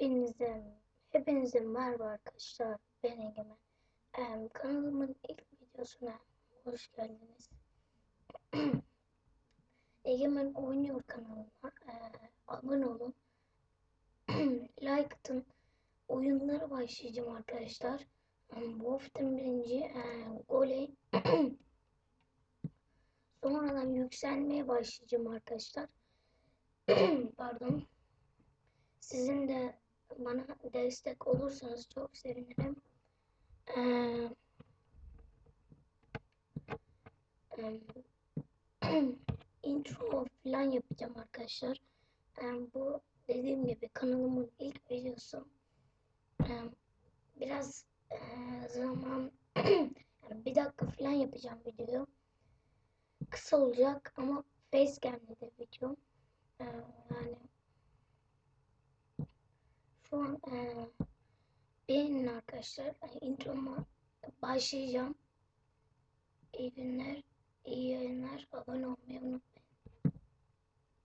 Hepinize, hepinize merhaba arkadaşlar. Ben Egemen. Em, kanalımın ilk videosuna hoş geldiniz. Egemen Oynuyor kanalına e, abone olun. like atın. Oyunlara başlayacağım arkadaşlar. Bu haftanın birinci e, goley. Sonradan yükselmeye başlayacağım arkadaşlar. Pardon. Sizin de bana destek olursanız çok sevinirim. Ee, intro falan yapacağım arkadaşlar. Em, bu dediğim gibi kanalımın ilk videosu. Em, biraz e, zaman yani bir dakika falan yapacağım video. Kısa olacak ama facecam'li de video. Yani şu an e, beğenin arkadaşlar. İntroma başlayacağım. İyi günler, iyi yayınlar. Abone olmayı